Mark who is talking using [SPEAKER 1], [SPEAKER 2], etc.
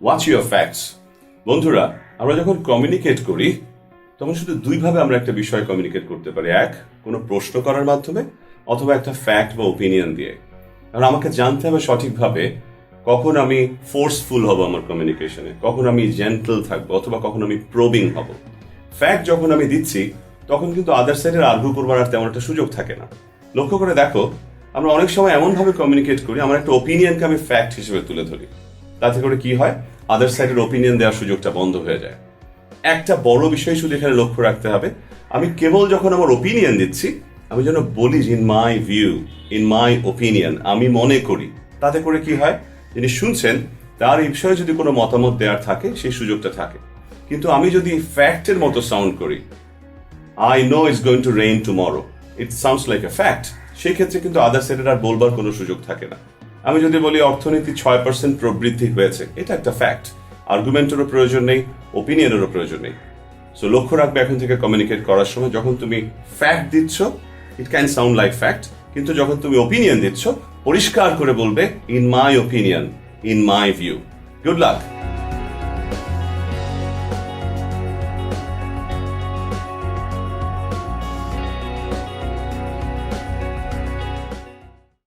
[SPEAKER 1] Watch your facts বন্ধুরা, আমরা যখন কমিউনিকেট করি, তখন শুধু দুইভাবে আমরা একটা বিষয় কমিউনিকেট করতে পারি। এক, কোনো প্রশ্ন করার মাধ্যমে, অথবা একটা ফ্যাক্ট বা ওপিনিয়ন দিয়ে। কারণ আমাকে জানতে হবে সঠিকভাবে কখন আমি ফোর্সফুল হব আমার কমিউনিকেশনে কখন আমি জেন্টল থাকব, অথবা কখন আমি প্রবিং হব। ফ্যাক্ট যখন আমি দিচ্ছি, তখন কিন্তু আদার সাইডের আর্গু করবার আর তেমন একটা সুযোগ থাকে না। লক্ষ্য করে দেখো, আমরা অনেক সময় এমনভাবে কমিউনিকেট করি, আমার একটা ওপিনিয়নকে আমি ফ্যাক্ট হিসেবে তুলে ধরি। তাতে করে কি হয়? আদার সাইডের ওপিনিয়ন দেওয়ার সুযোগটা বন্ধ হয়ে যায়। একটা বড় বিষয় শুধু এখানে লক্ষ্য রাখতে হবে। আমি কেবল যখন আমার ওপিনিয়ন দিচ্ছি, আমি যেন বলি in my view in my opinion আমি মনে করি। তাতে করে কি হয়? যিনি শুনছেন, তার এই বিষয়ে যদি কোনো মতামত দেওয়ার থাকে, সেই সুযোগটা থাকে। কিন্তু আমি যদি ফ্যাক্টের মতো সাউন্ড করি I know it's going to rain tomorrow it sounds like a fact সেই ক্ষেত্রে কিন্তু আদার সাইডের আর বলবার কোনো সুযোগ থাকে না। আমি যদি বলি অর্থনীতি ছয় পার্সেন্ট প্রবৃদ্ধি হয়েছে, এটা একটা ফ্যাক্ট আর্গুমেন্টেরও প্রয়োজন নেই ওপিনিয়নেরও প্রয়োজন নেই। সো লক্ষ্য রাখবে এখন থেকে কমিউনিকেট করার সময়, যখন তুমি ফ্যাক্ট দিচ্ছ it can sound like fact কিন্তু যখন তুমি ওপিনিয়ন দিচ্ছ, পরিষ্কার করে বলবে in my opinion in my view good luck